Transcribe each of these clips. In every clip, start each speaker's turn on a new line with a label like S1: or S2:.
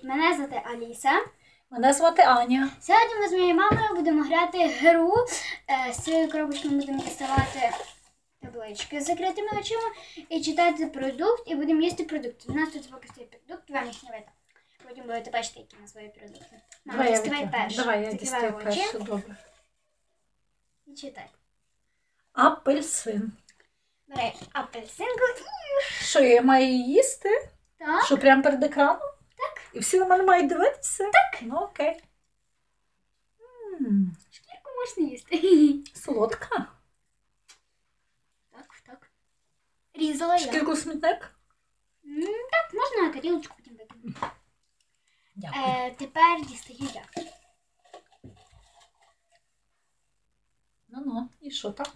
S1: Привіт, мене звати Аліса.
S2: Мене звати Аня.
S1: Сьогодні ми з моєю мамою будемо грати гру. Е, З цієї коробочки ми будемо діставати таблички з закритими очима і читати продукт, і будемо їсти продукти. У нас тут поки стоїть продукт, вам їх не видно. Потім будете бачити, які називаю продукти. Мама,
S2: Давай я
S1: діставай перше.
S2: Давай я
S1: Закривай
S2: дістаю
S1: очі
S2: перше. Добре.
S1: І читай.
S2: Апельсин.
S1: Бери апельсинку і...
S2: Що я маю її їсти?
S1: Так.
S2: Що прямо перед екраном? І всі на мене мають дивитися? Так. Ну окей. М,
S1: Шкірку можна їсти.
S2: Солодка.
S1: Так, так. Різала я.
S2: Шкірку в смітник.
S1: М, Так, можна на тарілочку потім викинути.
S2: Дякую.
S1: Е, тепер дістаю я.
S2: Ну ну, і що там?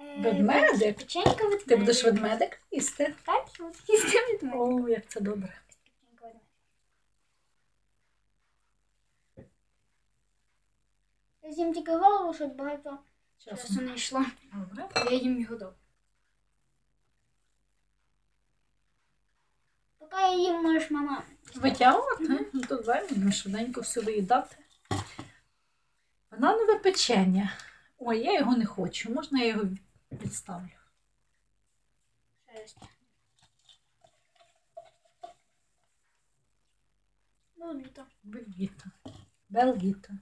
S1: Е,
S2: Ведмедик?
S1: Печенька ведмедик.
S2: Ти будеш ведмедик їсти?
S1: Так, їсти ведмедик.
S2: О, як це добре.
S1: Печенька ведмедик. Я з'їм тільки голову, щоб багато часу не йшло.
S2: Добре.
S1: Я їм його дав. Поки я їм, можеш, мама.
S2: Витягувати? Ну то давай будемо швиденько все виїдати. Бананове печення. Ой, я його не хочу. Можна я його відставлю?
S1: Шерсть. Ну, літо.
S2: Бельгіта. Белгіта.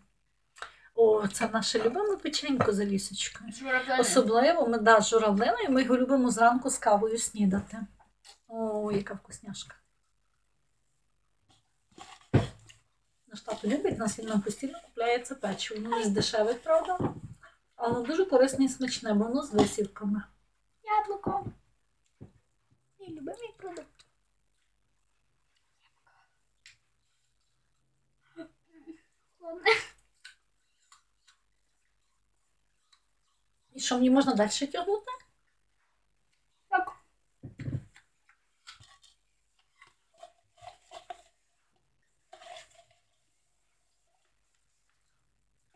S2: О, це наше любиме печенько за лісочкою. Особливо ми да, з журавлиною, ми його любимо зранку з кавою снідати. О, яка вкусняшка. Наш тато любить нас, він нам постійно купляє це печиво. Воно з дешевих, правда? Але дуже корисне і смачне, бо воно з висівками.
S1: Яблуко. Мій любимий продукт.
S2: І що мені можна далі тягнути?
S1: Так.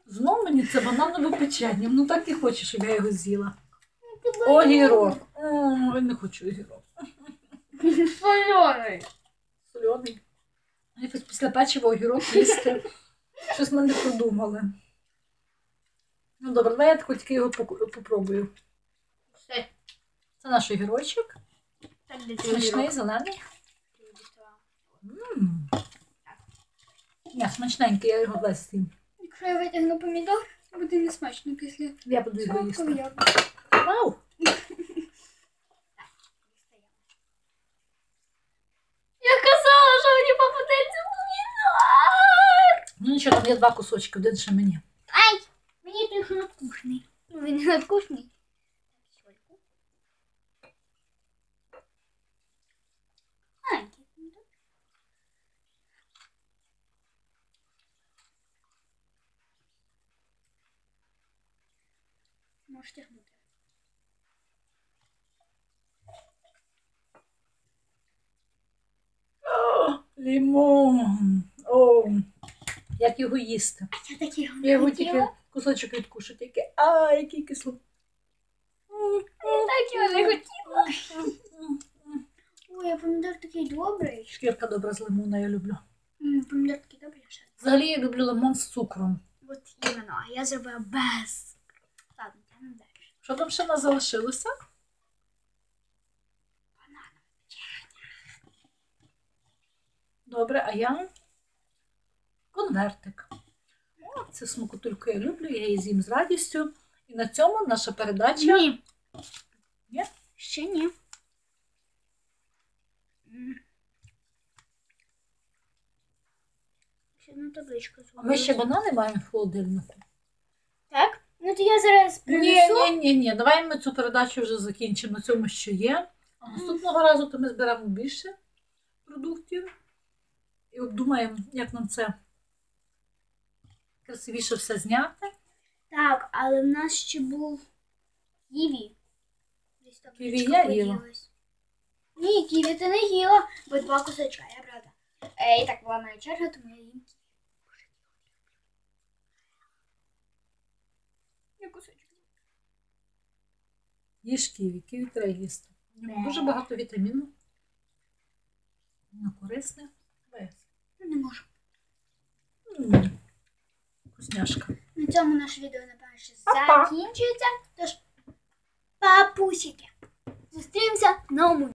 S2: Знов мені це бананове печення. Ну так і хочу, щоб я його з'їла. Огірок. О, я не хочу огірок.
S1: Солений.
S2: Соляний. Якось після печива огірок їсти. Щось ми не продумали. Ну добре, давай я тільки його попробую.
S1: Все.
S2: Це наш огірочок. Смачний, зелений. Ні, смачненький, я його весь з'їм.
S1: Якщо я витягну помідор, буде несмачно після
S2: Я буду його їсти. Вау!
S1: Я казала, що мені попадеться помідор.
S2: Ну нічого, там є два кусочки, один ще мені.
S1: Надкушний. Ну, він не надкушний. Маленький помідор. Можеш тягнути.
S2: О. Як його їсти?
S1: Я
S2: Я його тільки. Кусочок відкушу, тільки а, який кисло.
S1: Так його не хотіла. Ой, а помідор такий добрий.
S2: Шкірка добра з лимона, я люблю.
S1: М, Помідор такий добрий, що.
S2: Взагалі я люблю лимон з цукром.
S1: От іменно, а я зробила без. Ладно, тягнемо далі.
S2: Що там ще в нас залишилося? Добре, а я конвертик. О, цю смакотульку я люблю, я її з'їм з радістю. І на цьому наша передача.
S1: Ні.
S2: Ні?
S1: Ще ні. Ще одну табличку
S2: А ми ще банани маємо в холодильнику.
S1: Так? Ну то я зараз
S2: Ні, ні, ні, ні. Давай ми цю передачу вже закінчимо на цьому, що є. А наступного разу то ми зберемо більше продуктів і обдумаємо, як нам це красивіше все зняти.
S1: Так, але в нас ще був ківі. Десь
S2: Ківі я їла.
S1: Ні, ківі ти не їла, бо два кусочка, я правда. Е, і так була моя черга, тому я їм ківі. Я кусочок.
S2: Їж ківі, ківі треба їсти. В ньому дуже багато вітаміну. Воно корисне. Весь. М. Вкусняшка.
S1: На цьому наше відео, напевно, ще закінчується. Тож, папусики, зустрінемося в новому